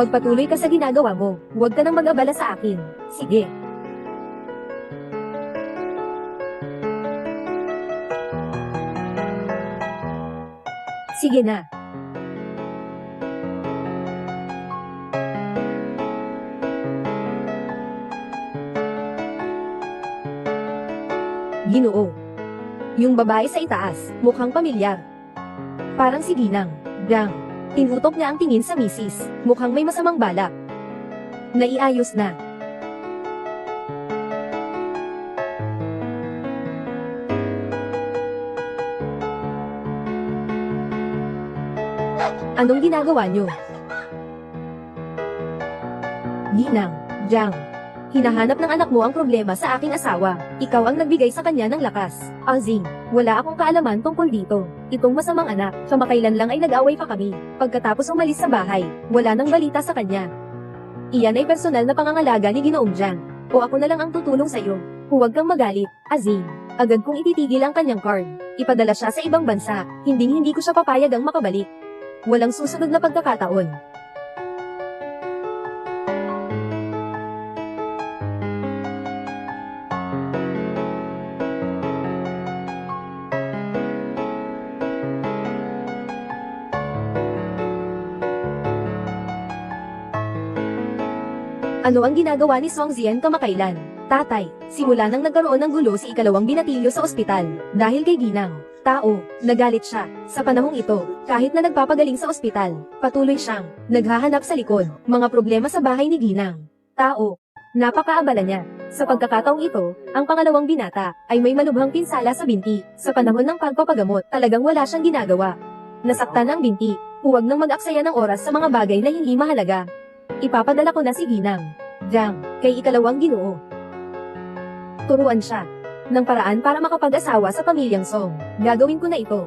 Magpatuloy ka sa ginagawa mo. Huwag ka nang mag-abala sa akin. Sige. Sige na. Ginoo. Yung babae sa itaas, mukhang pamilyar. Parang si Ginang. Gang. Tinutok niya ang tingin sa misis. Mukhang may masamang balak. Naiayos na. Anong ginagawa niyo? Ginang, Jang. Hinahanap ng anak mo ang problema sa aking asawa. Ikaw ang nagbigay sa kanya ng lakas. Azing, wala akong kaalaman tungkol dito. Itong masamang anak, kamakailan lang ay nag-away pa kami. Pagkatapos umalis sa bahay, wala nang balita sa kanya. Iyan ay personal na pangangalaga ni Ginoong Jan. O ako na lang ang tutulong sa iyo. Huwag kang magalit, Azing. Agad kong ititigil ang kanyang card. Ipadala siya sa ibang bansa. Hindi hindi ko siya papayag ang makabalik. Walang susunod na pagkakataon. Ano ang ginagawa ni Song Zian kamakailan? Tatay, simula nang nagkaroon ng gulo si ikalawang binatilyo sa ospital, dahil kay Ginang. Tao, nagalit siya. Sa panahong ito, kahit na nagpapagaling sa ospital, patuloy siyang naghahanap sa likod, mga problema sa bahay ni Ginang. Tao, napakaabala niya. Sa pagkakataong ito, ang pangalawang binata ay may malubhang pinsala sa binti. Sa panahon ng pagpapagamot, talagang wala siyang ginagawa. Nasaktan ang binti, huwag nang mag-aksaya ng oras sa mga bagay na hindi mahalaga. Ipapadala ko na si Ginang. Jang, kay ikalawang ginoo. Turuan siya ng paraan para makapag-asawa sa pamilyang Song. Gagawin ko na ito.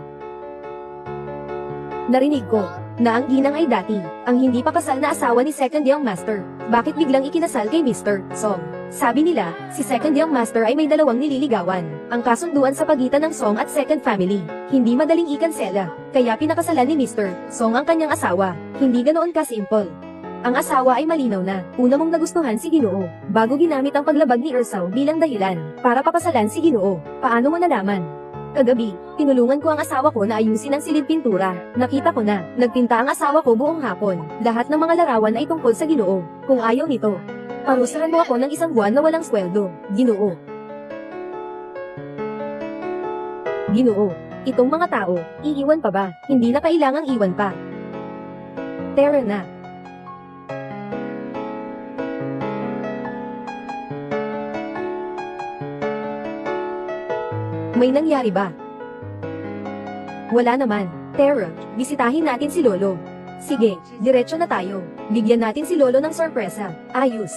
Narinig ko na ang ginang ay dati ang hindi pa kasal na asawa ni Second Young Master. Bakit biglang ikinasal kay Mr. Song? Sabi nila, si Second Young Master ay may dalawang nililigawan. Ang kasunduan sa pagitan ng Song at Second Family. Hindi madaling ikansela. Kaya pinakasalan ni Mr. Song ang kanyang asawa. Hindi ganoon ka-simple. Ang asawa ay malinaw na, una mong nagustuhan si Ginoo, bago ginamit ang paglabag ni Ursaw bilang dahilan, para papasalan si Ginoo. Paano mo nalaman? Kagabi, tinulungan ko ang asawa ko na ayusin ang silid pintura. Nakita ko na, nagpinta ang asawa ko buong hapon. Lahat ng mga larawan ay tungkol sa Ginoo. Kung ayaw nito, parusahan mo ako ng isang buwan na walang sweldo. Ginoo. Ginoo. Itong mga tao, iiwan pa ba? Hindi na kailangang iwan pa. Tara na. May nangyari ba? Wala naman. Tara, bisitahin natin si Lolo. Sige, diretso na tayo. Bigyan natin si Lolo ng sorpresa. Ayos.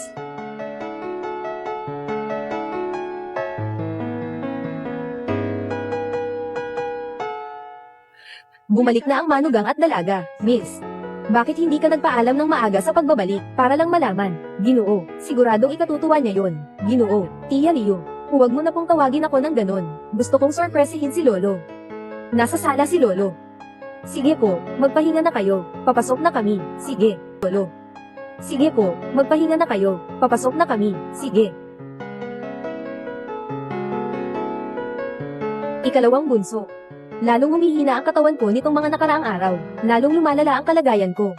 Bumalik na ang manugang at dalaga, Miss. Bakit hindi ka nagpaalam ng maaga sa pagbabalik, para lang malaman? Ginoo, siguradong ikatutuwa niya yon. Ginoo, Tia Leo, huwag mo na pong tawagin ako ng ganon. Gusto kong sorpresihin si Lolo. Nasa sala si Lolo. Sige po, magpahinga na kayo. Papasok na kami. Sige, Lolo. Sige po, magpahinga na kayo. Papasok na kami. Sige. Ikalawang bunso. Lalong humihina ang katawan ko nitong mga nakaraang araw. Lalong lumalala ang kalagayan ko.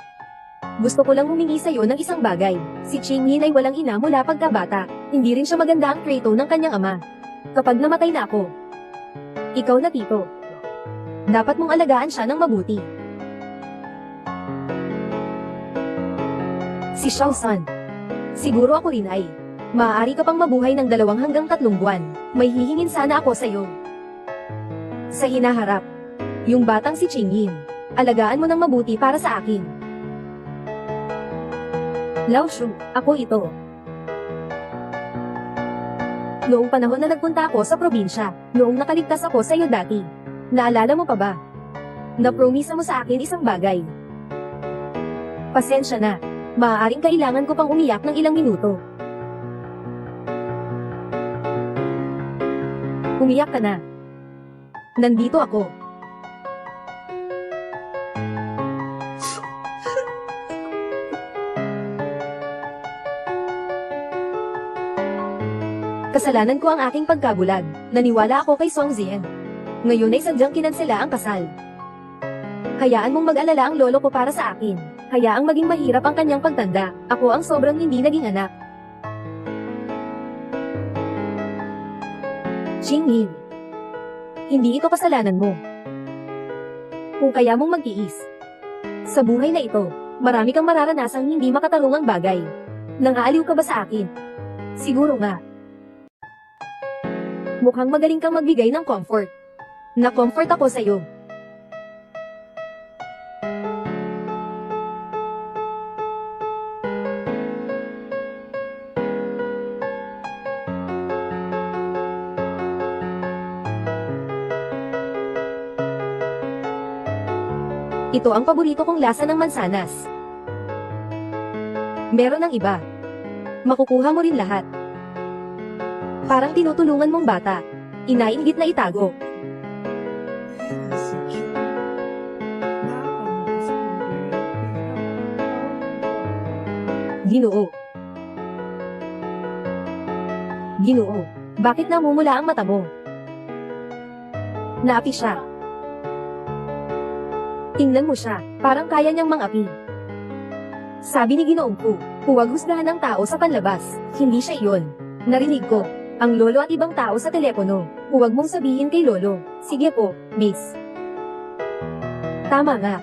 Gusto ko lang humingi sa iyo ng isang bagay. Si Ching Yin ay walang ina mula pagkabata. Hindi rin siya maganda ang trato ng kanyang ama. Kapag namatay na ako, ikaw na tito. Dapat mong alagaan siya ng mabuti. Si Xiao San. Siguro ako rin ay. Maaari ka pang mabuhay ng dalawang hanggang tatlong buwan. May hihingin sana ako sa iyo. Sa hinaharap. Yung batang si Ching Yin. Alagaan mo ng mabuti para sa akin. Lao Shu, ako ito. Noong panahon na nagpunta ako sa probinsya, noong nakaligtas ako sa iyo dati. Naalala mo pa ba? Napromisa mo sa akin isang bagay. Pasensya na. Maaaring kailangan ko pang umiyak ng ilang minuto. Umiyak ka na. Nandito ako. Kasalanan ko ang aking pagkabulag. Naniwala ako kay Song Zien. Ngayon ay sadyang kinansela ang kasal. Hayaan mong mag-alala ang lolo ko para sa akin. Hayaang maging mahirap ang kanyang pagtanda. Ako ang sobrang hindi naging anak. Jingyin. Hindi ito kasalanan mo. Kung kaya mong magtiis. Sa buhay na ito, marami kang mararanasang hindi makatarungang bagay. Nangaaliw ka ba sa akin? Siguro nga. Mukhang magaling kang magbigay ng comfort. Na-comfort ako sa'yo. Ito ang paborito kong lasa ng mansanas. Meron ng iba. Makukuha mo rin lahat. Parang tinutulungan mong bata. Inainggit na itago. Ginoo. Ginoo. Bakit namumula ang mata mo? Naapi siya. Tingnan mo siya, parang kaya niyang mangapi. Sabi ni Ginoong Pu, huwag husgahan ng tao sa panlabas, hindi siya iyon. Narinig ko, ang lolo at ibang tao sa telepono. Huwag mong sabihin kay lolo. Sige po, miss. Tama nga.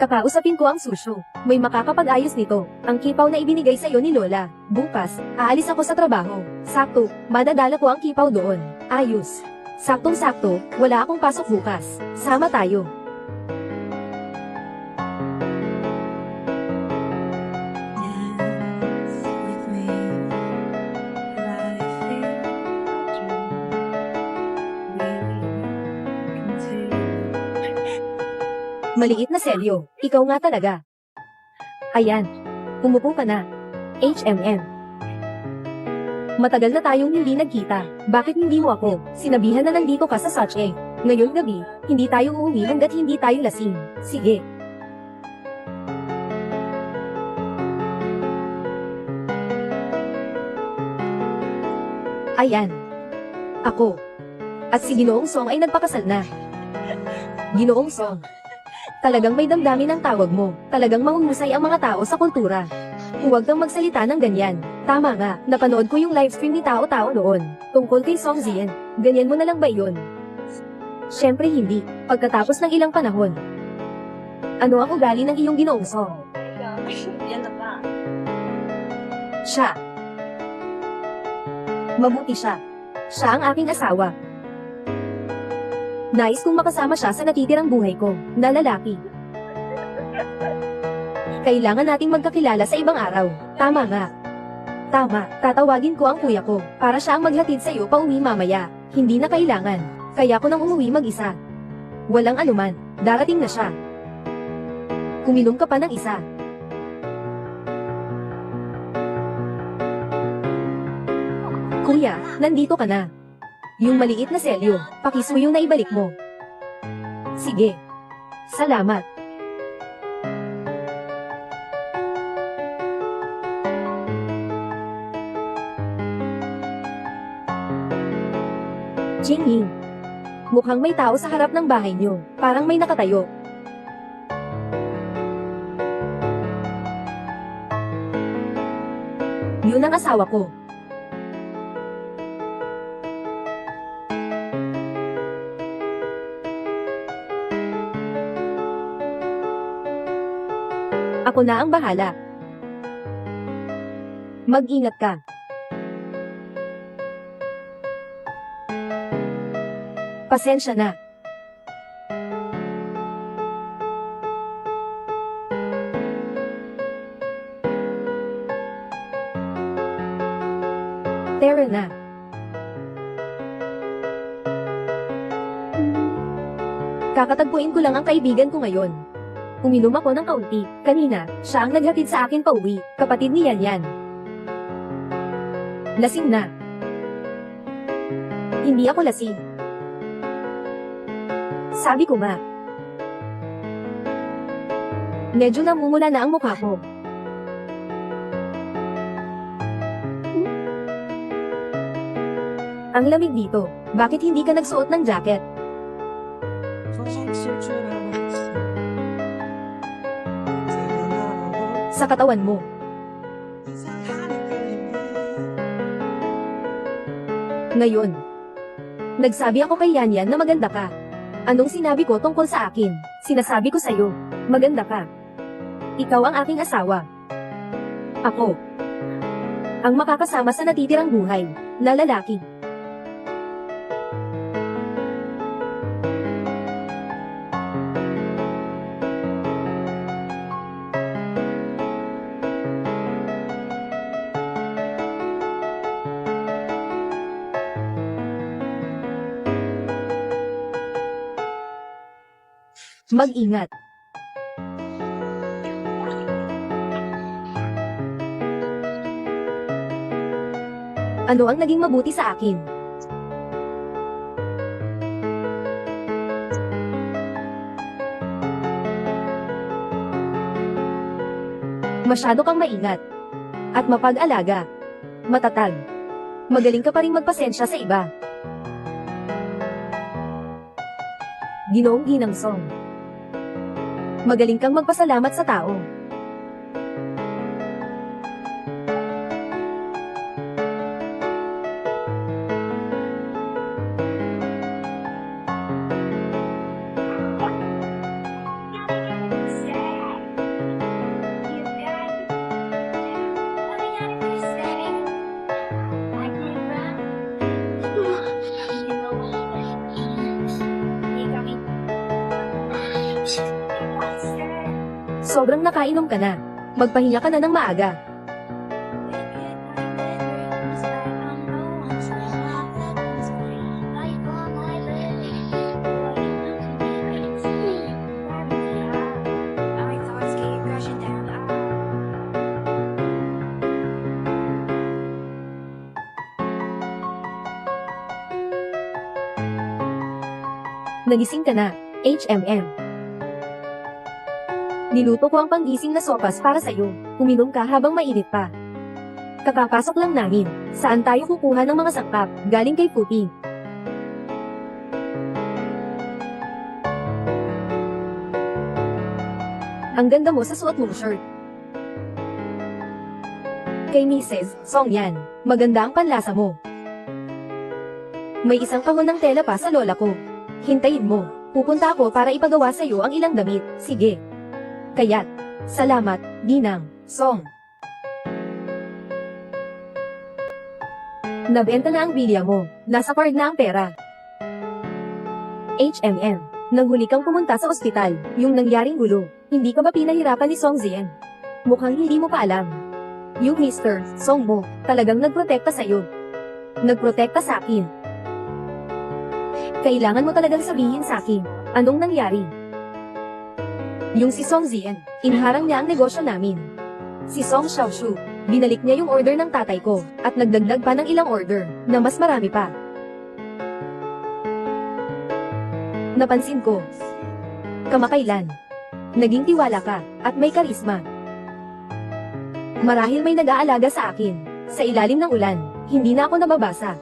Kakausapin ko ang susyo. May makakapag-ayos nito. Ang kipaw na ibinigay sa'yo ni Lola. Bukas, aalis ako sa trabaho. Sakto, madadala ko ang kipaw doon. Ayos. Saktong-sakto, wala akong pasok bukas. Sama tayo. Maliit na selyo. Ikaw nga talaga. Ayan. Umupo ka na. HMM. Matagal na tayong hindi nagkita. Bakit hindi mo ako? Sinabihan na nandito ka sa Sache. Ngayong gabi, hindi tayo uuwi hanggat hindi tayo lasing. Sige. Ayan. Ako. At si Ginoong Song ay nagpakasal na. Ginoong Song. Talagang may damdamin ang tawag mo. Talagang mahuhusay ang mga tao sa kultura. Huwag kang magsalita ng ganyan. Tama nga, napanood ko yung livestream ni Tao Tao noon. Tungkol kay Song Zien. Ganyan mo na lang ba yun? Siyempre hindi. Pagkatapos ng ilang panahon. Ano ang ugali ng iyong ginoong Song? Yan na pa. Siya. Mabuti siya. Siya ang aking asawa. Nais kong makasama siya sa natitirang buhay ko, na lalaki. Kailangan nating magkakilala sa ibang araw. Tama nga. Tama, tatawagin ko ang kuya ko, para siya ang maghatid sa'yo pa uwi mamaya. Hindi na kailangan. Kaya ko nang umuwi mag-isa. Walang anuman, darating na siya. Kuminom ka pa ng isa. Kuya, nandito ka na. Yung maliit na selyo, pakisuyo na ibalik mo. Sige. Salamat. Jingying. Mukhang may tao sa harap ng bahay niyo. Parang may nakatayo. Yun ang asawa ko. Ako na ang bahala. Mag-ingat ka. Pasensya na. Tara na. Kakatagpuin ko lang ang kaibigan ko ngayon. Uminom ako ng kaunti. Kanina, siya ang naghatid sa akin pauwi. Kapatid ni Yan Yan. Lasing na. Hindi ako lasing. Sabi ko nga. Medyo namumula na ang mukha ko. Ang lamig dito. Bakit hindi ka nagsuot ng jacket? sa katawan mo. Ngayon, nagsabi ako kay Yanyan na maganda ka. Anong sinabi ko tungkol sa akin? Sinasabi ko sa'yo, maganda ka. Ikaw ang aking asawa. Ako. Ang makakasama sa natitirang buhay, na lalaki. Mag-ingat. Ano ang naging mabuti sa akin? Masyado kang maingat. At mapag-alaga. Matatag. Magaling ka pa rin magpasensya sa iba. Ginoong Ginang Song. Magaling kang magpasalamat sa tao. Sobrang nakainom ka na. Magpahinga ka na ng maaga. Nagising ka na. HMM. Niluto ko ang panggising na sopas para sa'yo. Uminom ka habang mainit pa. Kakapasok lang namin. Saan tayo kukuha ng mga sangkap? Galing kay Puti. Ang ganda mo sa suot mong shirt. Kay Mrs. Song yan. Maganda ang panlasa mo. May isang kahon ng tela pa sa lola ko. Hintayin mo. Pupunta ako para ipagawa sa iyo ang ilang damit. Sige. Kaya't, salamat, Ginang, Song. Nabenta na ang bilya mo. Nasa card na ang pera. HMM. Nang huli kang pumunta sa ospital, yung nangyaring gulo, hindi ka ba pinahirapan ni Song Zien? Mukhang hindi mo pa alam. Yung Mr. Song mo, talagang nagprotekta sa'yo. Nagprotekta sa akin. Kailangan mo talagang sabihin sa akin, anong nangyari? Yung si Song Zien, inharang niya ang negosyo namin. Si Song Xiaoshu, binalik niya yung order ng tatay ko, at nagdagdag pa ng ilang order, na mas marami pa. Napansin ko. Kamakailan. Naging tiwala ka, at may karisma. Marahil may nag-aalaga sa akin. Sa ilalim ng ulan, hindi na ako nababasa.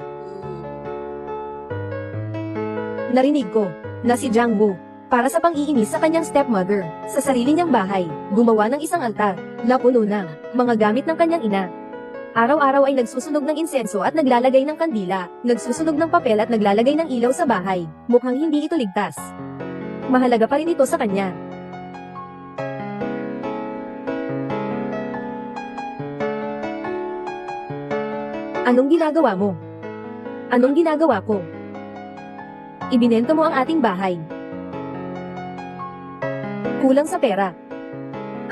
Narinig ko, na si Jiang Wu, para sa pang-iinis sa kanyang stepmother, sa sarili niyang bahay, gumawa ng isang altar, na puno ng mga gamit ng kanyang ina. Araw-araw ay nagsusunog ng insenso at naglalagay ng kandila, nagsusunog ng papel at naglalagay ng ilaw sa bahay. Mukhang hindi ito ligtas. Mahalaga pa rin ito sa kanya. Anong ginagawa mo? Anong ginagawa ko? Ibinenta mo ang ating bahay. Kulang sa pera.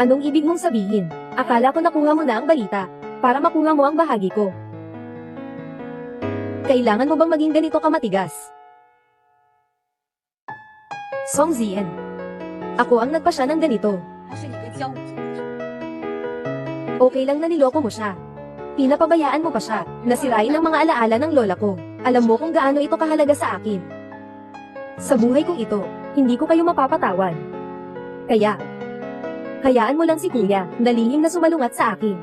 Anong ibig mong sabihin? Akala ko nakuha mo na ang balita, para makuha mo ang bahagi ko. Kailangan mo bang maging ganito kamatigas? Song Zien. Ako ang nagpasya ng ganito. Okay lang na niloko mo siya. Pinapabayaan mo pa siya, nasirain ang mga alaala ng lola ko. Alam mo kung gaano ito kahalaga sa akin. Sa buhay kong ito, hindi ko kayo mapapatawad. Kaya, hayaan mo lang si kuya, na lihim na sumalungat sa akin.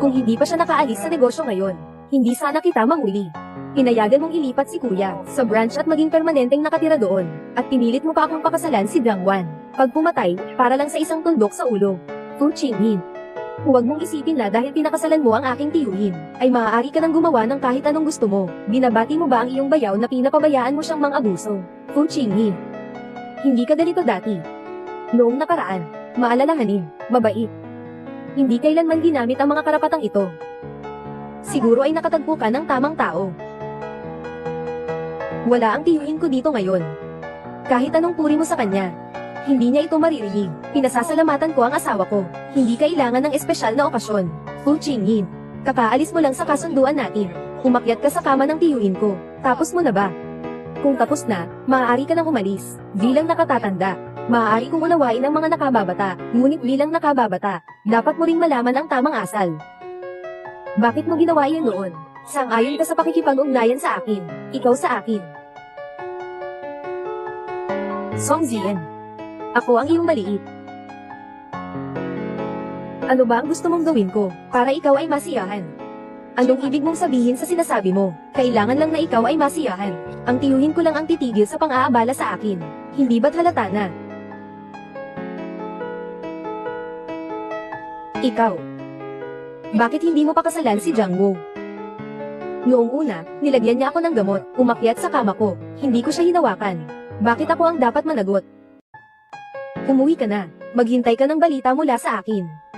Kung hindi pa siya nakaalis sa negosyo ngayon, Hindi sana kita manguli. Pinayagan mong ilipat si kuya sa branch at maging permanenteng nakatira doon. At pinilit mo pa akong pakasalan si Drangwan. Pag pumatay, para lang sa isang tundok sa ulo. Fu Qingyin. Huwag mong isipin na dahil pinakasalan mo ang aking tiyuhin, ay maaari ka nang gumawa ng kahit anong gusto mo. Binabati mo ba ang iyong bayaw na pinapabayaan mo siyang mang-abuso? Fu Qingyin. Hindi ka ganito dati. Noong nakaraan, maalalahanin, mabait. Hindi kailanman ginamit ang mga karapatang ito. Siguro ay nakatagpo ka ng tamang tao. Wala ang tiyuhin ko dito ngayon. Kahit anong puri mo sa kanya, hindi niya ito maririnig. Pinasasalamatan ko ang asawa ko. Hindi kailangan ng espesyal na okasyon. Fu Qingyin. Kakaalis mo lang sa kasunduan natin. Umakyat ka sa kama ng tiyuhin ko. Tapos mo na ba? Kung tapos na, maaari ka nang umalis. Bilang nakatatanda, maaari kong unawain ang mga nakababata. Ngunit bilang nakababata, dapat mo ring malaman ang tamang asal. Bakit mo ginawa yan noon? Sang-ayon ka sa pakikipag-ugnayan sa akin. Ikaw sa akin. Song Zian. Ako ang iyong maliit. Ano ba ang gusto mong gawin ko, para ikaw ay masiyahan? Anong ibig mong sabihin sa sinasabi mo? Kailangan lang na ikaw ay masiyahan. Ang tiyuhin ko lang ang titigil sa pang-aabala sa akin. Hindi ba't halata na? Ikaw. Bakit hindi mo pakasalan si Jiang Wu? Noong una, nilagyan niya ako ng gamot, umakyat sa kama ko. Hindi ko siya hinawakan. Bakit ako ang dapat managot? Umuwi ka na. Maghintay ka ng balita mula sa akin.